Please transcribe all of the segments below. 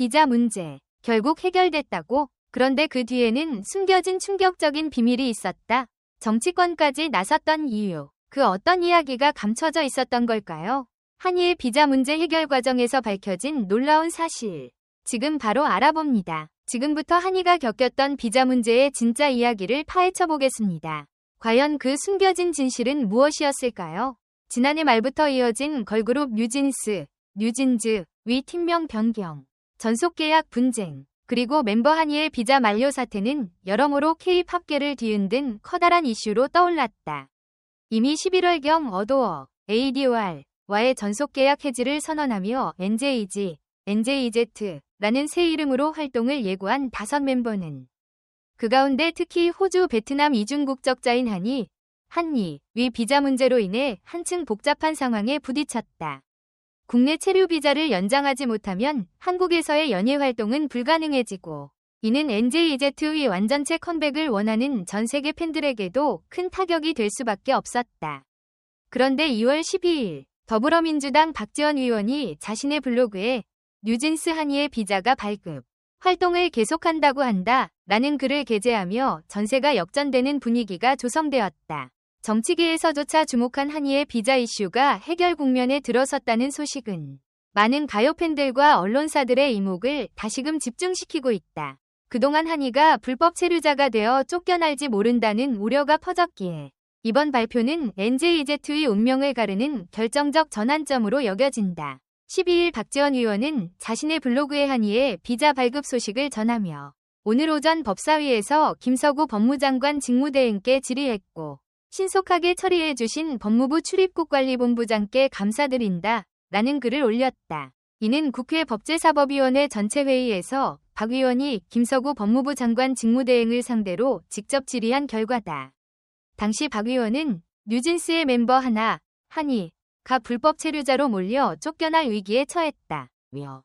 비자 문제 결국 해결됐다고? 그런데 그 뒤에는 숨겨진 충격적인 비밀이 있었다. 정치권까지 나섰던 이유. 그 어떤 이야기가 감춰져 있었던 걸까요? 한이의 비자 문제 해결 과정에서 밝혀진 놀라운 사실. 지금 바로 알아봅니다. 지금부터 한이가 겪었던 비자 문제의 진짜 이야기를 파헤쳐 보겠습니다. 과연 그 숨겨진 진실은 무엇이었을까요? 지난해 말부터 이어진 걸그룹 뉴진스, 뉴진즈, 위 팀명 변경, 전속계약 분쟁, 그리고 멤버 한이의 비자 만료 사태는 여러모로 K-팝계를 뒤흔든 커다란 이슈로 떠올랐다. 이미 11월경 어도어, ADOR와의 전속계약 해지를 선언하며 NJG, NJZ라는 새 이름으로 활동을 예고한 다섯 멤버는 그 가운데 특히 호주 베트남 이중 국적자인 한이, 한니, 위 비자 문제로 인해 한층 복잡한 상황에 부딪혔다. 국내 체류 비자를 연장하지 못하면 한국에서의 연예 활동은 불가능해지고 이는 NJZ의 완전체 컴백을 원하는 전 세계 팬들에게도 큰 타격이 될 수밖에 없었다. 그런데 2월 12일 더불어민주당 박지원 의원이 자신의 블로그에 뉴진스 한이의 비자가 발급, 활동을 계속한다고 한다 라는 글을 게재하며 전세가 역전되는 분위기가 조성되었다. 정치계에서조차 주목한 한이의 비자 이슈가 해결 국면에 들어섰다는 소식은 많은 가요 팬들과 언론사들의 이목을 다시금 집중시키고 있다. 그동안 한이가 불법 체류자가 되어 쫓겨날지 모른다는 우려가 퍼졌기에 이번 발표는 NJZ의 운명을 가르는 결정적 전환점으로 여겨진다. 12일 박지원 의원은 자신의 블로그에 한이의 비자 발급 소식을 전하며 오늘 오전 법사위에서 김서구 법무장관 직무대행께 질의했고 신속하게 처리해 주신 법무부 출입국관리본부장께 감사드린다 라는 글을 올렸다. 이는 국회 법제사법위원회 전체 회의에서 박 의원이 김서구 법무부 장관 직무대행을 상대로 직접 질의한 결과다. 당시 박 의원은 뉴진스의 멤버 하나, 한이, 가 불법 체류자로 몰려 쫓겨날 위기에 처했다. 며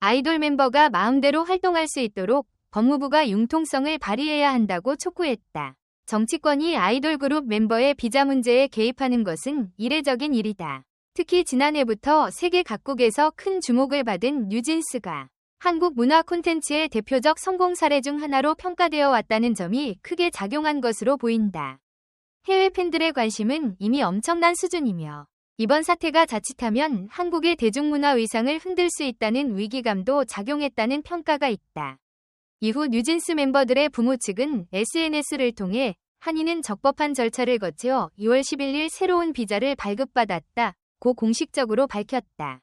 아이돌 멤버가 마음대로 활동할 수 있도록 법무부가 융통성을 발휘해야 한다고 촉구했다. 정치권이 아이돌 그룹 멤버의 비자 문제에 개입하는 것은 이례적인 일이다. 특히 지난해부터 세계 각국에서 큰 주목을 받은 뉴진스가 한국 문화 콘텐츠의 대표적 성공 사례 중 하나로 평가되어 왔다는 점이 크게 작용한 것으로 보인다. 해외 팬들의 관심은 이미 엄청난 수준이며 이번 사태가 자칫하면 한국의 대중문화 의상을 흔들 수 있다는 위기감도 작용했다는 평가가 있다. 이후 뉴진스 멤버들의 부모 측은 SNS를 통해 한이는 적법한 절차를 거쳐 2월 11일 새로운 비자를 발급받았다. 고 공식적으로 밝혔다.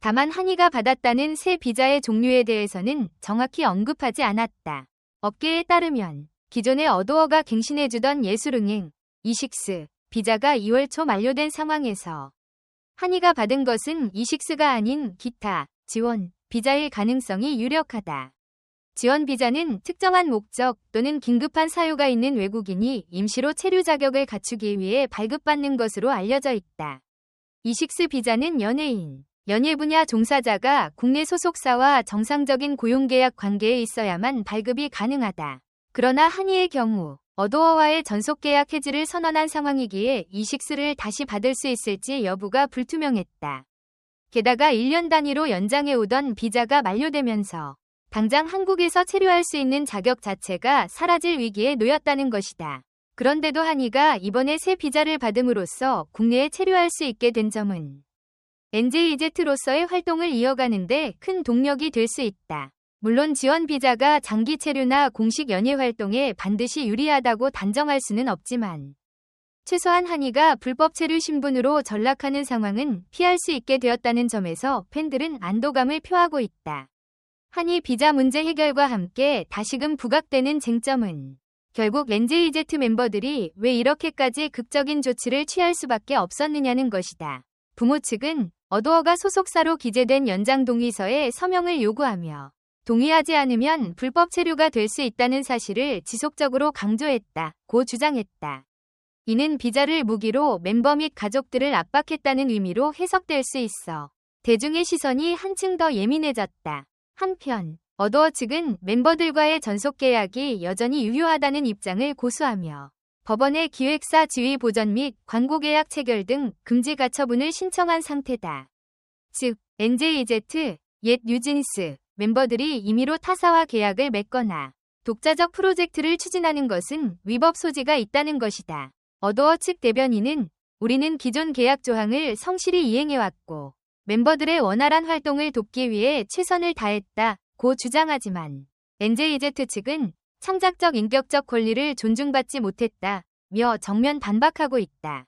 다만 한이가 받았다는 새 비자의 종류에 대해서는 정확히 언급하지 않았다. 업계에 따르면 기존의 어도어가 갱신해주던 예술응행, 이식스, 비자가 2월 초 만료된 상황에서 한이가 받은 것은 이식스가 아닌 기타, 지원, 비자일 가능성이 유력하다. 지원 비자는 특정한 목적 또는 긴급한 사유가 있는 외국인이 임시로 체류 자격을 갖추기 위해 발급받는 것으로 알려져 있다. 이식스 비자는 연예인, 연예 분야 종사자가 국내 소속사와 정상적인 고용계약 관계에 있어야만 발급이 가능하다. 그러나 한이의 경우 어도어와의 전속계약 해지를 선언한 상황이기에 이식스를 다시 받을 수 있을지 여부가 불투명했다. 게다가 1년 단위로 연장해 오던 비자가 만료되면서 당장 한국에서 체류할 수 있는 자격 자체가 사라질 위기에 놓였다는 것이다. 그런데도 한이가 이번에 새 비자를 받음으로써 국내에 체류할 수 있게 된 점은 NJZ로서의 활동을 이어가는데 큰 동력이 될 수 있다. 물론 지원 비자가 장기 체류나 공식 연예 활동에 반드시 유리하다고 단정할 수는 없지만 최소한 한이가 불법 체류 신분으로 전락하는 상황은 피할 수 있게 되었다는 점에서 팬들은 안도감을 표하고 있다. 한이 비자 문제 해결과 함께 다시금 부각되는 쟁점은 결국 NJZ 멤버들이 왜 이렇게까지 극적인 조치를 취할 수밖에 없었느냐는 것이다. 부모 측은 어도어가 소속사로 기재된 연장 동의서에 서명을 요구하며 동의하지 않으면 불법 체류가 될 수 있다는 사실을 지속적으로 강조했다. 고 주장했다. 이는 비자를 무기로 멤버 및 가족들을 압박했다는 의미로 해석될 수 있어 대중의 시선이 한층 더 예민해졌다. 한편 어도어 측은 멤버들과의 전속 계약이 여전히 유효하다는 입장을 고수하며 법원의 기획사 지위 보전 및 광고 계약 체결 등 금지 가처분을 신청한 상태다. 즉 NJZ, 옛 뉴진스, 멤버들이 임의로 타사와 계약을 맺거나 독자적 프로젝트를 추진하는 것은 위법 소지가 있다는 것이다. 어도어 측 대변인은 우리는 기존 계약 조항을 성실히 이행해왔고 멤버들의 원활한 활동을 돕기 위해 최선을 다했다 고 주장하지만 NJZ 측은 창작적 인격적 권리를 존중받지 못했다 며 정면 반박하고 있다.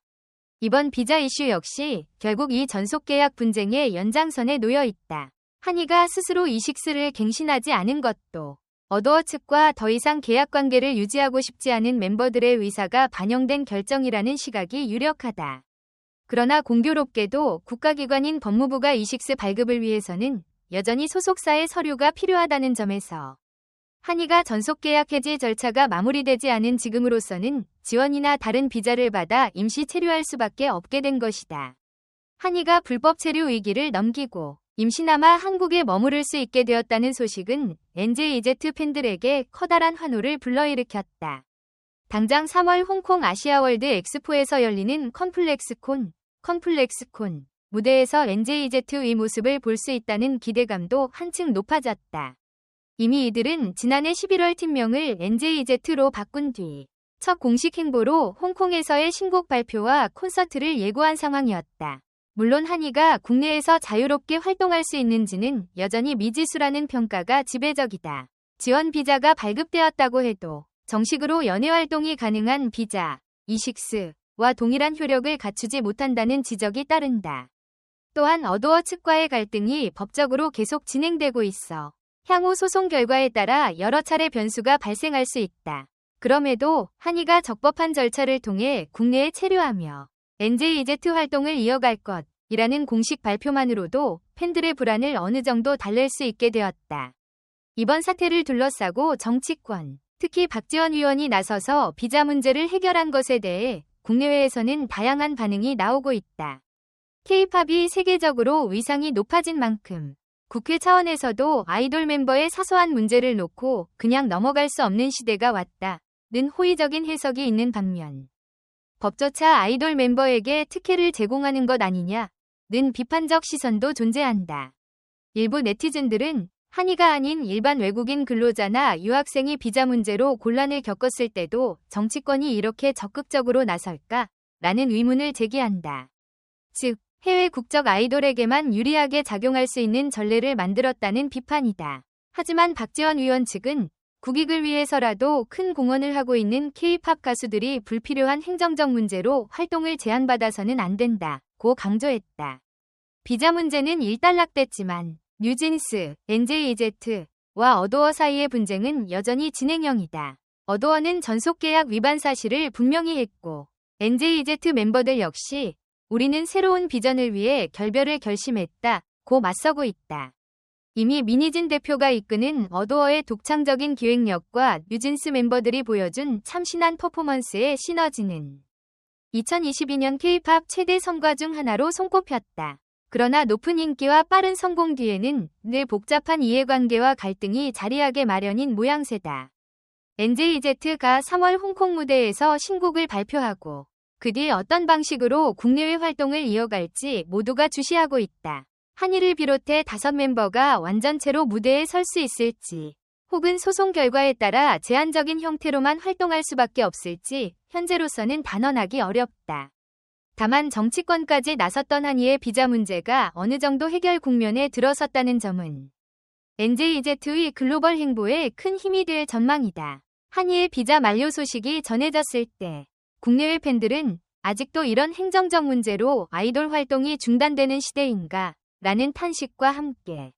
이번 비자 이슈 역시 결국 이 전속 계약 분쟁의 연장선에 놓여 있다. 한이가 스스로 이식스를 갱신하지 않은 것도 어도어 측과 더 이상 계약 관계를 유지하고 싶지 않은 멤버들의 의사가 반영된 결정이라는 시각이 유력하다. 그러나 공교롭게도 국가기관인 법무부가 이식스 발급을 위해서는 여전히 소속사의 서류가 필요하다는 점에서 한이가 전속계약 해지 절차가 마무리되지 않은 지금으로서는 지원이나 다른 비자를 받아 임시 체류할 수밖에 없게 된 것이다. 한이가 불법 체류 위기를 넘기고 임시나마 한국에 머무를 수 있게 되었다는 소식은 NJZ 팬들에게 커다란 환호를 불러일으켰다. 당장 3월 홍콩 아시아월드 엑스포에서 열리는 컴플렉스콘, 컴플렉스콘 무대에서 NJZ의 모습을 볼 수 있다는 기대감도 한층 높아졌다. 이미 이들은 지난해 11월 팀명을 NJZ로 바꾼 뒤 첫 공식 행보로 홍콩에서의 신곡 발표와 콘서트를 예고한 상황이었다. 물론 한이가 국내에서 자유롭게 활동할 수 있는지는 여전히 미지수라는 평가가 지배적이다. 지원 비자가 발급되었다고 해도 정식으로 연애 활동이 가능한 비자, 이식스 와 동일한 효력을 갖추지 못한다는 지적이 따른다. 또한 어도어 측과의 갈등이 법적으로 계속 진행되고 있어 향후 소송 결과에 따라 여러 차례 변수가 발생할 수 있다. 그럼에도 한이가 적법한 절차를 통해 국내에 체류하며 NJZ 활동을 이어갈 것이라는 공식 발표만으로도 팬들의 불안을 어느 정도 달랠 수 있게 되었다. 이번 사태를 둘러싸고 정치권, 특히 박지원 의원이 나서서 비자 문제를 해결한 것에 대해 국내외에서는 다양한 반응이 나오고 있다. K-팝이 세계적으로 위상이 높아진 만큼 국회 차원에서도 아이돌 멤버의 사소한 문제를 놓고 그냥 넘어갈 수 없는 시대가 왔다 는 호의적인 해석이 있는 반면 법조차 아이돌 멤버에게 특혜를 제공하는 것 아니냐 는 비판적 시선도 존재한다. 일부 네티즌들은 한이가 아닌 일반 외국인 근로자나 유학생이 비자 문제로 곤란을 겪었을 때도 정치권이 이렇게 적극적으로 나설까? 라는 의문을 제기한다. 즉, 해외 국적 아이돌에게만 유리하게 작용할 수 있는 전례를 만들었다는 비판이다. 하지만 박지원 의원 측은 국익을 위해서라도 큰 공헌을 하고 있는 K-팝 가수들이 불필요한 행정적 문제로 활동을 제한받아서는 안 된다 고 강조했다. 비자 문제는 일단락됐지만 뉴진스, NJZ와 어도어 사이의 분쟁은 여전히 진행형이다. 어도어는 전속계약 위반 사실을 분명히 했고 NJZ 멤버들 역시 우리는 새로운 비전을 위해 결별을 결심했다 고 맞서고 있다. 이미 미니진 대표가 이끄는 어도어의 독창적인 기획력과 뉴진스 멤버들이 보여준 참신한 퍼포먼스의 시너지는 2022년 K-팝 최대 성과 중 하나로 손꼽혔다. 그러나 높은 인기와 빠른 성공 뒤에는 늘 복잡한 이해관계와 갈등이 자리하게 마련인 모양새다. NJZ가 3월 홍콩 무대에서 신곡을 발표하고 그 뒤 어떤 방식으로 국내외 활동을 이어갈지 모두가 주시하고 있다. 한이를 비롯해 다섯 멤버가 완전체로 무대에 설 수 있을지, 혹은 소송 결과에 따라 제한적인 형태로만 활동할 수밖에 없을지 현재로서는 단언하기 어렵다. 다만 정치권까지 나섰던 한이의 비자 문제가 어느 정도 해결 국면에 들어섰다는 점은 NJZ의 글로벌 행보에 큰 힘이 될 전망이다. 한이의 비자 만료 소식이 전해졌을 때 국내외 팬들은 아직도 이런 행정적 문제로 아이돌 활동이 중단되는 시대인가 라는 탄식과 함께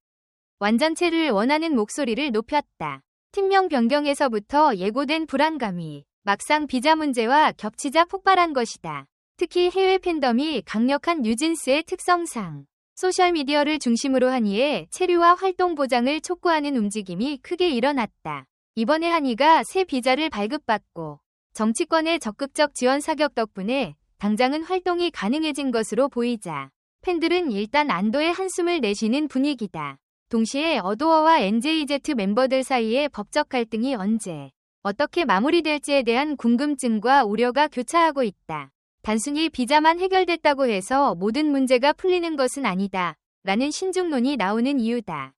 완전체를 원하는 목소리를 높였다. 팀명 변경에서부터 예고된 불안감이 막상 비자 문제와 겹치자 폭발한 것이다. 특히 해외 팬덤이 강력한 뉴진스의 특성상 소셜미디어를 중심으로 한 이에 체류와 활동 보장을 촉구하는 움직임이 크게 일어났다. 이번에 한이가 새 비자를 발급받고 정치권의 적극적 지원 사격 덕분에 당장은 활동이 가능해진 것으로 보이자 팬들은 일단 안도의 한숨을 내쉬는 분위기다. 동시에 어도어와 NJZ 멤버들 사이의 법적 갈등이 언제 어떻게 마무리될지에 대한 궁금증과 우려가 교차하고 있다. 단순히 비자만 해결됐다고 해서 모든 문제가 풀리는 것은 아니다. 라는 신중론이 나오는 이유다.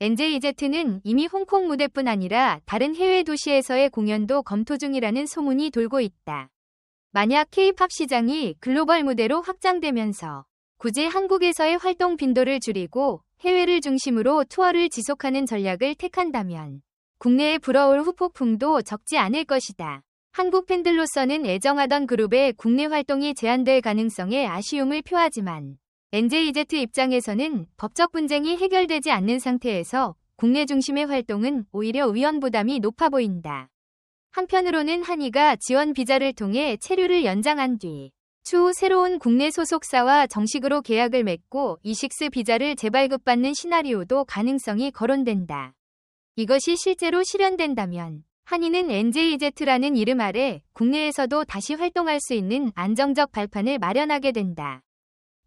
NJZ는 이미 홍콩 무대뿐 아니라 다른 해외 도시에서의 공연도 검토 중이라는 소문이 돌고 있다. 만약 K-팝 시장이 글로벌 무대로 확장되면서 굳이 한국에서의 활동 빈도를 줄이고 해외를 중심으로 투어를 지속하는 전략을 택한다면 국내에 불어올 후폭풍도 적지 않을 것이다. 한국 팬들로서는 애정하던 그룹의 국내 활동이 제한될 가능성에 아쉬움을 표하지만 NJZ 입장에서는 법적 분쟁이 해결되지 않는 상태에서 국내 중심의 활동은 오히려 위험 부담이 높아 보인다. 한편으로는 한이가 지원 비자를 통해 체류를 연장한 뒤 추후 새로운 국내 소속사와 정식으로 계약을 맺고 이식스 비자를 재발급받는 시나리오도 가능성이 거론된다. 이것이 실제로 실현된다면 한이는 NJZ라는 이름 아래 국내에서도 다시 활동할 수 있는 안정적 발판을 마련하게 된다.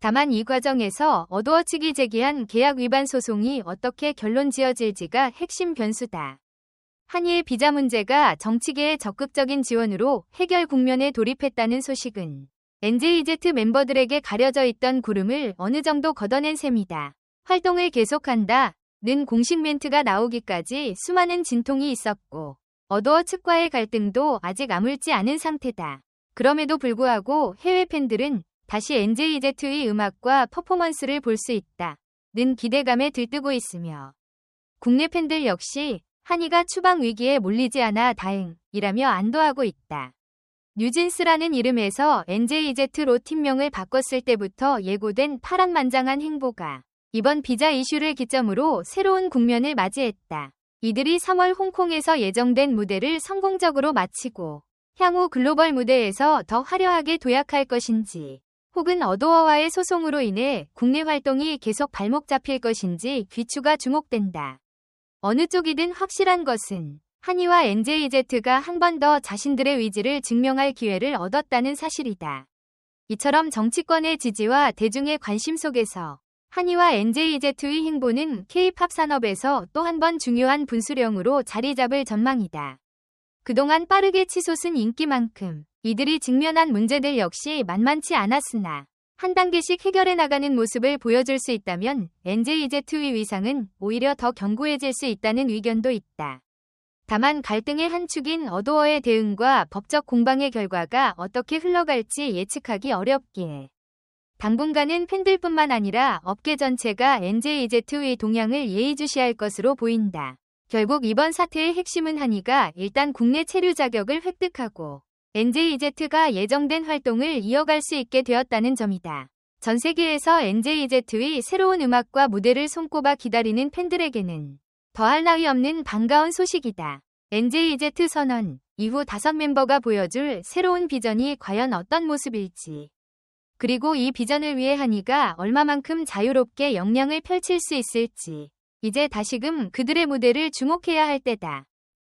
다만 이 과정에서 측이 제기한 계약 위반 소송이 어떻게 결론 지어질지가 핵심 변수다. 한이의 비자 문제가 정치계의 적극적인 지원으로 해결 국면에 돌입했다는 소식은 NJZ 멤버들에게 가려져 있던 구름을 어느 정도 걷어낸 셈이다. 활동을 계속한다. 는 공식 멘트가 나오기까지 수많은 진통이 있었고 어도어 측과의 갈등도 아직 아물지 않은 상태다. 그럼에도 불구하고 해외 팬들은 다시 NJZ의 음악과 퍼포먼스를 볼 수 있다. 는 기대감에 들뜨고 있으며 국내 팬들 역시 한이가 추방 위기에 몰리지 않아 다행이라며 안도하고 있다. 뉴진스라는 이름에서 NJZ로 팀명을 바꿨을 때부터 예고된 파란만장한 행보가 이번 비자 이슈를 기점으로 새로운 국면을 맞이했다. 이들이 3월 홍콩에서 예정된 무대를 성공적으로 마치고 향후 글로벌 무대에서 더 화려하게 도약할 것인지 혹은 어도어와의 소송으로 인해 국내 활동이 계속 발목 잡힐 것인지 귀추가 주목된다. 어느 쪽이든 확실한 것은 한이와 NJZ가 한 번 더 자신들의 의지를 증명할 기회를 얻었다는 사실이다. 이처럼 정치권의 지지와 대중의 관심 속에서 한이와 NJZ의 행보는 K-팝 산업에서 또 한 번 중요한 분수령으로 자리 잡을 전망이다. 그동안 빠르게 치솟은 인기만큼 이들이 직면한 문제들 역시 만만치 않았으나 한 단계씩 해결해 나가는 모습을 보여줄 수 있다면 NJZ의 위상은 오히려 더 견고해질 수 있다는 의견도 있다. 다만 갈등의 한 축인 어도어의 대응과 법적 공방의 결과가 어떻게 흘러갈지 예측하기 어렵기에 당분간은 팬들뿐만 아니라 업계 전체가 NJZ의 동향을 예의주시할 것으로 보인다. 결국 이번 사태의 핵심은 한이가 일단 국내 체류 자격을 획득하고 NJZ가 예정된 활동을 이어갈 수 있게 되었다는 점이다. 전 세계에서 NJZ의 새로운 음악과 무대를 손꼽아 기다리는 팬들에게는 더할 나위 없는 반가운 소식이다. NJZ 선언 이후 다섯 멤버가 보여줄 새로운 비전이 과연 어떤 모습일지. 그리고 이 비전을 위해 한이가 얼마만큼 자유롭게 역량을 펼칠 수 있을지. 이제 다시금 그들의 무대를 주목해야 할 때다.